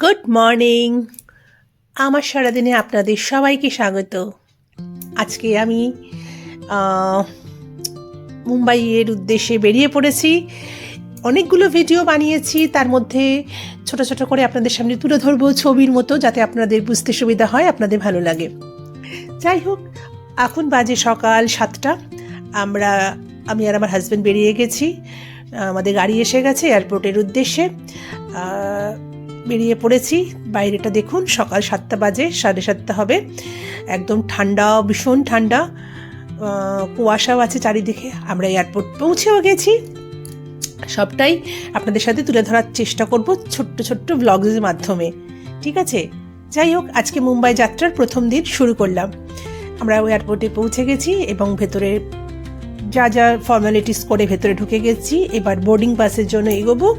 Good morning আমার সারাদিনে আপনাদের সবাইকে স্বাগত। আজকে আমি মুম্বাইয়ের উদ্দেশ্যে বেরিয়ে পড়েছি। অনেকগুলো ভিডিও বানিয়েছি, তার মধ্যে ছোট ছোট করে আপনাদের সামনে তুলে ধরবো ছবির মতো, যাতে আপনাদের বুঝতে সুবিধা হয়, আপনাদের ভালো লাগে। যাই হোক, এখন বাজে সকাল সাতটা। আমরা, আমি আর আমার হাজব্যান্ড বেরিয়ে গেছি। আমাদের গাড়ি এসে গেছে এয়ারপোর্টের উদ্দেশ্যে। বেরিয়ে পড়েছি। বাইরেটা দেখুন, সকাল সাতটা বাজে, সাড়ে সাতটা হবে। একদম ঠান্ডা, ভীষণ ঠান্ডা। কুয়াশাও আছে চারিদিকে। আমরা এয়ারপোর্ট পৌঁছেও গেছি। সবটাই আপনাদের সাথে তুলে ধরার চেষ্টা করব ছোট্ট ছোট্ট ব্লগের মাধ্যমে। ঠিক আছে? যাই হোক, আজকে মুম্বাই যাত্রার প্রথম দিন শুরু করলাম। আমরা এয়ারপোর্টে পৌঁছে গেছি এবং ভেতরে যা যা ফর্মালিটিস করে ভেতরে ঢুকে গেছি। এবার বোর্ডিং পাসের জন্য এগোবো।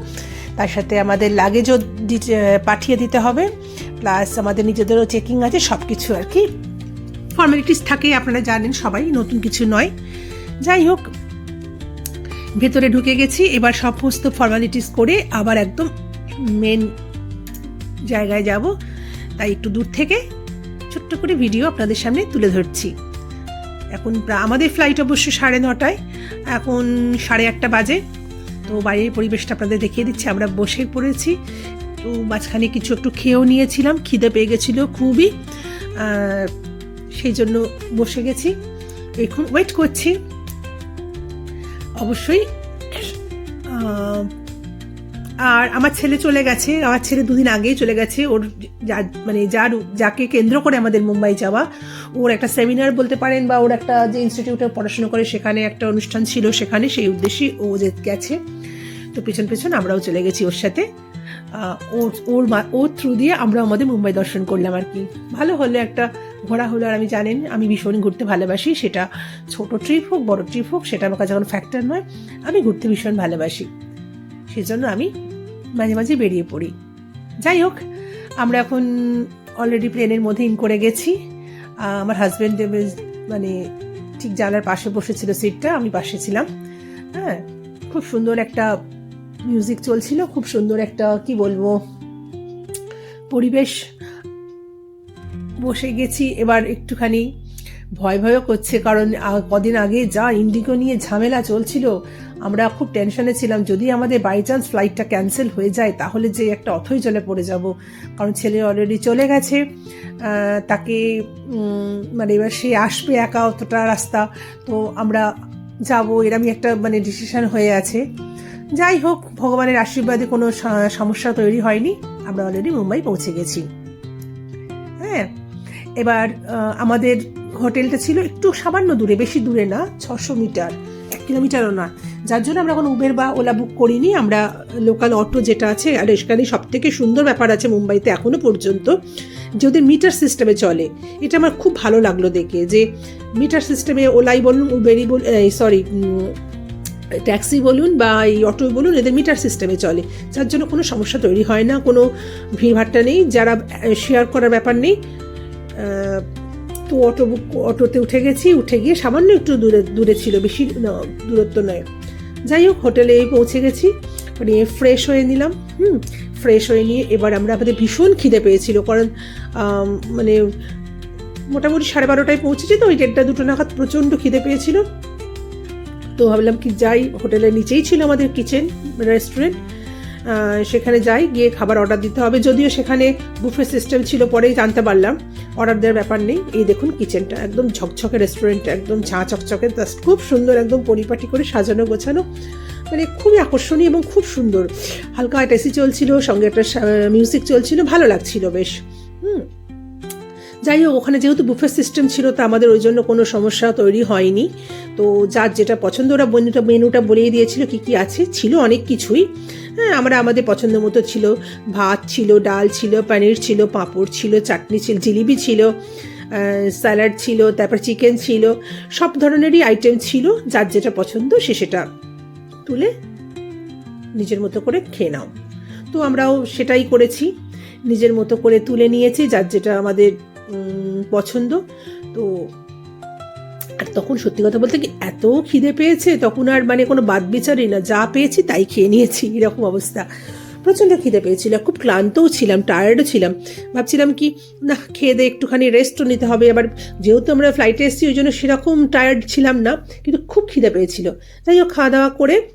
তার সাথে আমাদের লাগেজও পাঠিয়ে দিতে হবে। প্লাস আমাদের নিজেদেরও চেকিং আছে সব কিছু আর কি। ফর্মালিটিস থাকে, আপনারা জানেন সবাই, নতুন কিছু নয়। যাই হোক, ভেতরে ঢুকে গেছি, এবার সমস্ত ফর্মালিটিস করে আবার একদম মেন জায়গায় যাব। তাই একটু দূর থেকে ছোট্ট করে ভিডিও আপনাদের সামনে তুলে ধরছি। এখন আমাদের ফ্লাইট অবশ্য সাড়ে নটায়, এখন সাড়ে আটটা বাজে। তো বাইরের পরিবেশটা আপনাদের দেখিয়ে দিচ্ছি। আমরা বসে পড়েছি। তো মাঝখানে কিছু একটু খেয়েও নিয়েছিলাম। খিদে পেয়ে গেছিল খুবই। সেই জন্য বসে গেছি। এখন ওয়েট করছি। অবশ্যই আর আমার ছেলে চলে গেছে, আমার ছেলে দুদিন আগেই চলে গেছে, ওর যা মানে যার, যাকে কেন্দ্র করে আমাদের মুম্বাই যাওয়া। ওর একটা সেমিনার বলতে পারেন বা ওর একটা যে ইনস্টিটিউটে পড়াশোনা করে সেখানে একটা অনুষ্ঠান ছিল সেখানে, সেই উদ্দেশ্যেই ও যে গেছে। তো পেছন পেছন আমরাও চলে গেছি ওর সাথে। ওর ওর ওর থ্রু দিয়ে আমরা আমাদের মুম্বাই দর্শন করলাম আর কি। ভালো হলো একটা, ঘোরা হলো আর আমি জানেন, আমি ভীষণ ঘুরতে ভালোবাসি, সেটা ছোট ট্রিপ হোক, বড় ট্রিপ হোক, সেটা আমার কাছে কোনো ফ্যাক্টর নয়, আমি ঘুরতে ভীষণ ভালোবাসি। সেজন্য আমি মাঝে মাঝে বেরিয়ে পড়ি। যাই হোক, আমরা এখন অলরেডি প্লেনের মধ্যে ইন করে গেছি। আমার হাজব্যান্ড মানে ঠিক জানার পাশে বসেছিল সিটটা আমি পাশে ছিলাম। হ্যাঁ খুব সুন্দর একটা মিউজিক চলছিল, খুব সুন্দর একটা, কি বলব, পরিবেশ। বসে গেছি, এবার একটুখানি ভয় ভয়ও করছে, কারণ কদিন আগে যা ইন্ডিগো নিয়ে ঝামেলা চলছিল, আমরা খুব টেনশনে ছিলাম, যদি আমাদের বাই চান্স ফ্লাইটটা ক্যান্সেল হয়ে যায়, তাহলে যে একটা অথই জলে পড়ে যাব। কারণ ছেলে অলরেডি চলে গেছে তাকে মানে এবার সে আসবে একা অতটা রাস্তা, তো আমরা যাব, এরমই একটা মানে ডিসিশন হয়ে আছে। যাই হোক, ভগবানের আশীর্বাদে কোনো সমস্যা তৈরি হয়নি, আমরা অলরেডি মুম্বাই পৌঁছে গেছি। হ্যাঁ এবার আমাদের হোটেলটা ছিল একটু সামান্য দূরে, বেশি দূরে না, ছশো মিটার, এক কিলোমিটারও না। যার জন্য আমরা কোনো উবের বা ওলা বুক করিনি। আমরা লোকাল অটো যেটা আছে, আর এখানে সব থেকে সুন্দর ব্যাপার আছে মুম্বাইতে এখনও পর্যন্ত, যে ওদের মিটার সিস্টেমে চলে। এটা আমার খুব ভালো লাগল দেখে যে মিটার সিস্টেমে ওলাই বলুন উবেরই বলুন সরি ট্যাক্সি বলুন বা এই অটো বলুন, এদের মিটার সিস্টেমে চলে। যার জন্য কোনো সমস্যা তৈরি হয় না, কোনো ভিড়ভাট্টা নেই। যারা শেয়ার করার ব্যাপার নেই তো অটো বুক, অটোতে উঠে গেছি, উঠে গিয়ে সামান্য একটু দূরে দূরে ছিল বেশি দূরত্ব নয়। যাই হোক, হোটেলে পৌঁছে গেছি মানে ফ্রেশ হয়ে নিলাম, হুম ফ্রেশ হয়ে নিয়ে এবার আমরা আমাদের ভীষণ খিদে পেয়েছিল, কারণ মানে মোটামুটি সাড়ে বারোটায় পৌঁছেছি তো, ওই দেড়টা, দুটো নাগাদ প্রচণ্ড খিদে পেয়েছিল। তো ভাবলাম কি যাই, হোটেলের নিচেই ছিল আমাদের কিচেন রেস্টুরেন্ট সেখানে যাই, গিয়ে খাবার অর্ডার দিতে হবে। যদিও সেখানে বুফে সিস্টেম ছিল, পরেই জানতে পারলাম। অর্ডার দেওয়ার ব্যাপার নেই। এই দেখুন কিচেনটা একদম ঝকঝকে রেস্টুরেন্ট একদম ঝাঁ চকচকে জাস্ট খুব সুন্দর, একদম পরিপাটি করে সাজানো, গোছানো। মানে খুবই আকর্ষণীয় এবং খুব সুন্দর। হালকা একটা এসি চলছিল, সঙ্গে একটা মিউজিক চলছিল, ভালো লাগছিল বেশ। হুম। যাই হোক ওখানে যেহেতু বুফে সিস্টেম ছিল, তো আমাদের ওই জন্য কোনো সমস্যা তৈরি হয়নি। তো যার যেটা পছন্দ, ওরা মেনুটা মেনুটা বলিয়ে দিয়েছিল কি কি আছে। ছিল অনেক কিছুই। হ্যাঁ আমরা, আমাদের পছন্দ মতো ছিল ভাত ছিল, ডাল ছিল, পনির ছিল, পাঁপড় ছিল, চাটনি ছিল, জিলিপি ছিল স্যালাড ছিল, তারপর চিকেন ছিল, সব ধরনেরই আইটেম ছিল, যার যেটা পছন্দ সে সেটা তুলে নিজের মতো করে খেয়ে নাও। তো আমরাও সেটাই করেছি। নিজের মতো করে তুলে নিয়েছি, যার যেটা আমাদের পছন্দ। তো, আর তখন সত্যি কথা বলতে কি এত খিদে পেয়েছে, তখন আর মানে কোনো বাদ বিচারই না। যা পেয়েছি তাই খেয়ে নিয়েছি, এরকম অবস্থা। প্রচণ্ড খিদে পেয়েছিল, খুব ক্লান্তও ছিলাম টায়ার্ডও ছিলাম। ভাবছিলাম কি, না, খেয়ে দিয়ে একটুখানি রেস্টও নিতে হবে। আবার যেহেতু আমরা ফ্লাইটে এসেছি, ওই জন্য সেরকম টায়ার্ড ছিলাম না, কিন্তু খুব খিদে পেয়েছিল। যাই হোক, খাওয়া দাওয়া করে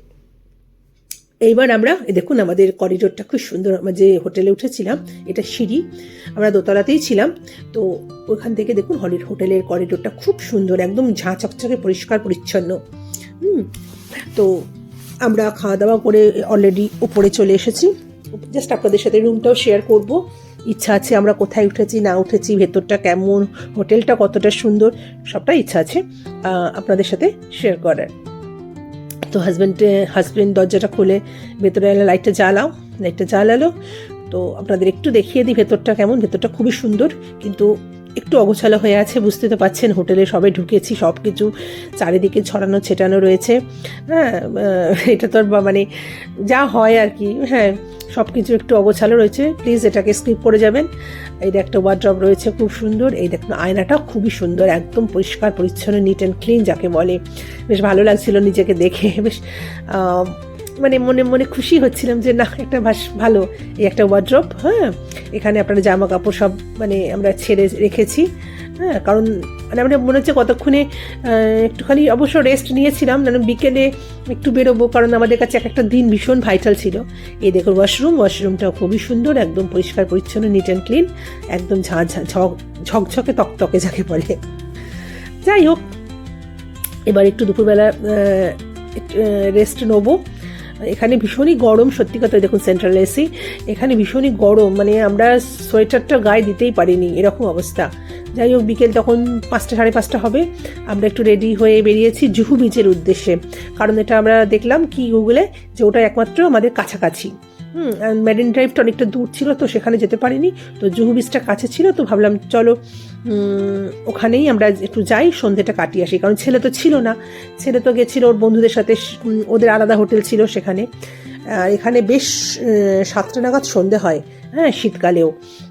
এইবার আমরা দেখুন আমাদের করিডোরটা খুব সুন্দর, আমরা যে হোটেলে উঠেছিলাম, এটা সিঁড়ি, আমরা দোতলাতেই ছিলাম, তো ওখান থেকে দেখুন হলির হোটেলের করিডোরটা খুব সুন্দর, একদম ঝাঁ চকচকে পরিষ্কার পরিচ্ছন্ন। হুম, তো আমরা খাওয়া দাওয়া করে অলরেডি উপরে চলে এসেছি। জাস্ট আপনাদের সাথে রুমটাও শেয়ার করব। ইচ্ছা আছে আমরা কোথায় উঠেছি, না উঠেছি, ভেতরটা কেমন, হোটেলটা কতটা সুন্দর সবটা ইচ্ছা আছে আপনাদের সাথে শেয়ার করার। তো হাজব্যান্ডে হাজব্যান্ড দরজাটা খুলে, ভেতরে এলে লাইটটা জ্বালাও লাইটটা জ্বালালো। তো আপনাদের একটু দেখিয়ে দিই ভেতরটা কেমন, ভেতরটা খুবই সুন্দর, কিন্তু একটু অগোছালো হয়ে আছে, বুঝতে তো পাচ্ছেন, হোটেলে সবে ঢুকেছি সব কিছু চারিদিকে ছড়ানো ছেটানো রয়েছে। হ্যাঁ এটা তো মানে যা হয় আর কি হ্যাঁ সব কিছু একটু অগোছালো রয়েছে। প্লিজ এটাকে স্কিপ করে যাবেন। এই একটা ওয়ার্ড্রপ রয়েছে, খুব সুন্দর। এই দেখুন আয়নাটা খুবই সুন্দর, একদম পরিষ্কার, পরিচ্ছন্ন নিট অ্যান্ড ক্লিন যাকে বলে। বেশ ভালো লাগছিল নিজেকে দেখে, বেশ মানে মনে মনে খুশি হচ্ছিলাম যে, না, একটা ভাস, ভালো, এই একটা ওয়ার্ড্রপ হ্যাঁ এখানে আপনার জামা কাপড় সব মানে আমরা ছেড়ে রেখেছি হ্যাঁ কারণ মানে আমরা মনে হচ্ছে কতক্ষণে একটুখানি অবশ্য রেস্ট নিয়েছিলাম মানে বিকেলে একটু বেরোবো, কারণ আমাদের কাছে এক একটা দিন ভীষণ ভাইটাল ছিল। এই দেখুন ওয়াশরুম ওয়াশরুমটাও খুবই সুন্দর, একদম পরিষ্কার, পরিচ্ছন্ন নিট অ্যান্ড ক্লিন একদম ঝাঁ ঝাঁ ঝক ঝকঝকে, তকতকে যাকে বলে। যাই হোক, এবার একটু দুপুরবেলা রেস্ট নেব। এখানে ভীষণই গরম, সত্যি কথা দেখুন সেন্ট্রাল এসি এখানে ভীষণই গরম মানে আমরা সোয়েটারটা গায়ে দিতেই পারিনি এরকম অবস্থা। যাই হোক, বিকেল তখন পাঁচটা, সাড়ে পাঁচটা হবে, আমরা একটু রেডি হয়ে বেরিয়েছি জুহু বিচের উদ্দেশ্যে। কারণ এটা আমরা দেখলাম কি গুগলে যে ওটা একমাত্র আমাদের কাছাকাছি। হুম মেরিন ড্রাইভটা অনেকটা দূর ছিল, তো সেখানে যেতে পারিনি, তো জুহু বিচটা কাছে ছিল, তো ভাবলাম চলো ওখানেই আমরা একটু যাই, সন্ধেটা কাটিয়ে আসি। কারণ ছেলে তো ছিল না। ছেলে তো গেছিল, ওর বন্ধুদের সাথে ওদের আলাদা হোটেল ছিল সেখানে। এখানে বেশ সাতটা নাগাদ সন্ধে হয় হ্যাঁ শীতকালেও।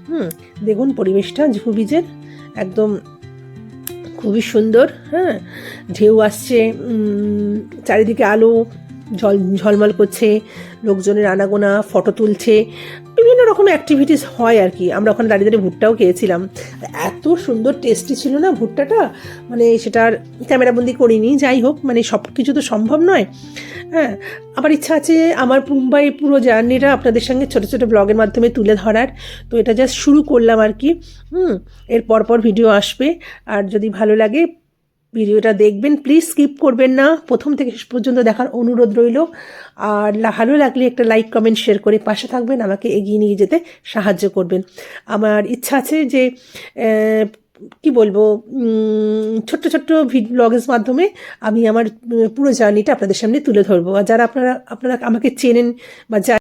হুম, দেখুন পরিবেশটা জুহু বিচের একদম খুবই সুন্দর হ্যাঁ। ঢেউ আসছে চারিদিকে আলো, ঝল, ঝলমল করছে, লোকজনের আনাগোনা, ফটো তুলছে। বিভিন্ন রকম অ্যাক্টিভিটিস হয় আর কি। আমরা ওখানে দাঁড়িয়ে দাঁড়িয়ে ভুট্টাও খেয়েছিলাম। এত সুন্দর টেস্টি ছিল না ভুট্টাটা? মানে সেটার ক্যামেরাবন্দি করিনি। যাই হোক মানে সব কিছু তো সম্ভব নয়। হ্যাঁ আমার ইচ্ছা আছে আমার মুম্বাই পুরো জার্নিটা আপনাদের সঙ্গে ছোটো ছোটো ব্লগের মাধ্যমে তুলে ধরার। তো এটা জাস্ট শুরু করলাম আর কি। হুম, এর পরপর ভিডিও আসবে। আর যদি ভালো লাগে ভিডিওটা দেখবেন প্লিজ স্কিপ করবেন না। প্রথম থেকে শেষ পর্যন্ত দেখার অনুরোধ রইল। আর ভালো লাগলে একটা লাইক কমেন্ট শেয়ার করে পাশে থাকবেন, আমাকে এগিয়ে নিয়ে যেতে সাহায্য করবেন। আমার ইচ্ছা আছে যে কি বলব ছোট্ট ছোট্ট ব্লগের মাধ্যমে আমি আমার পুরো জার্নিটা আপনাদের সামনে তুলে ধরবো। আর যারা আপনারা আপনারা আমাকে চেনেন বা